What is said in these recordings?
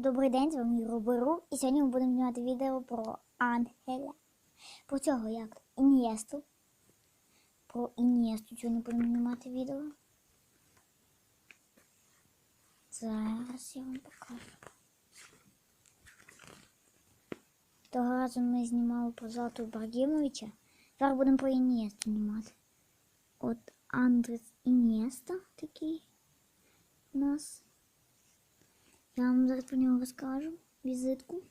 Добрий день, з вами Роберу. І сьогодні ми будемо знімати відео про Ангеля. Про цього як Ін'єсту. Про Ін'єсту сьогодні будемо знімати відео. Зараз я вам покажу. Того разу ми знімали про Злату Ібрагімовича. Зараз будемо про Ін'єсту знімати. От Андрес Ін'єста такий у нас. Я вам зараз про нього розкажу. Візитку.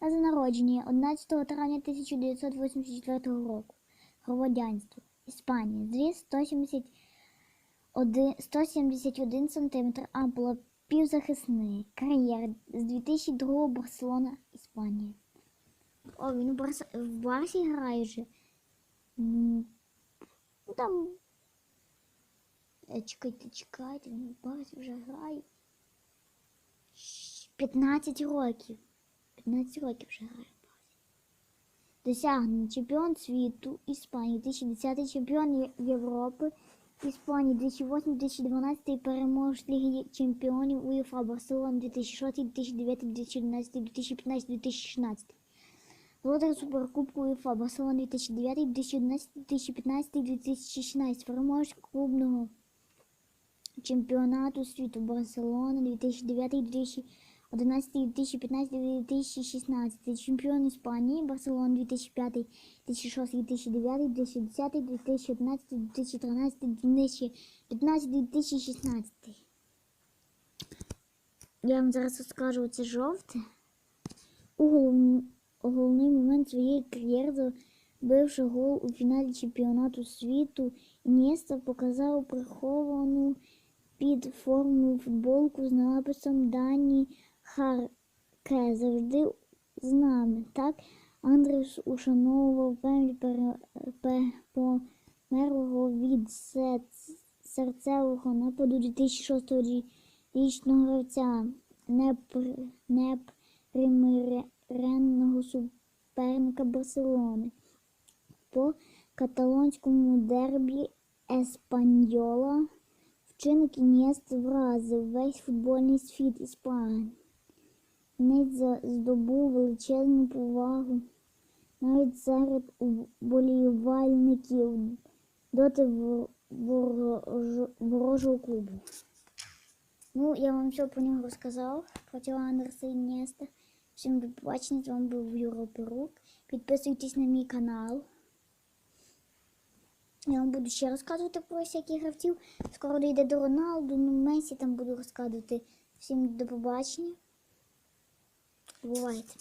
Дата народження 11 травня 1984 року. Громадянство. Іспанія. Зріст 171, 171 см. Ампула півзахисний. Кар'єр з 2002 Барселона, Іспанія. О, він у Барс... в Барсі грає вже. Ну, там. Е, Чекайте, чекайте, він в Барсі вже грає. 15 років. 15 років вже грає в. Досягнений чемпіон світу Іспанії, 2010 чемпіон Європи Іспанії 2008-2012 і переможець Ліги Чемпіонів УЄФА Барселона 2006, 2009, 2011, 2015, 2016. Володар Суперкубку УЄФА Барселона 2009, 2011, 2015, 2016. Переможець клубного чемпіонату світу Барселона 2009, 2011, 2015, 2016. Чемпіон Іспанії Барселона 2005, 2006, 2009, 2010, 2011, 2013, 2015, 2016. Я вам зараз розкажу це жовте. У головний момент своєї кар'єри забивши гол у фіналі чемпіонату світу, Інєста показав приховану під формою футболку з написом Дані Харке завжди з нами. Так Андрес ушановував пам'ять померлого від серцевого нападу 2006-річного гравця непр- непримиренного суперника Барселони. По каталонському дербі Еспаньола вчинок Інєст вразив весь футбольний світ Іспанії. Нить здобув величезну повагу навіть серед уболівальників доти ворожого клубу. Ну, я вам все про нього розказав, про цього Андерса Інєста. Всім до побачення, з вами був Юра Перук. Підписуйтесь на мій канал. Я вам буду ще розказувати про всяких гравців. Скоро дійде до Роналду, ну Месі там буду розказувати. Всім до побачення. Бувайте.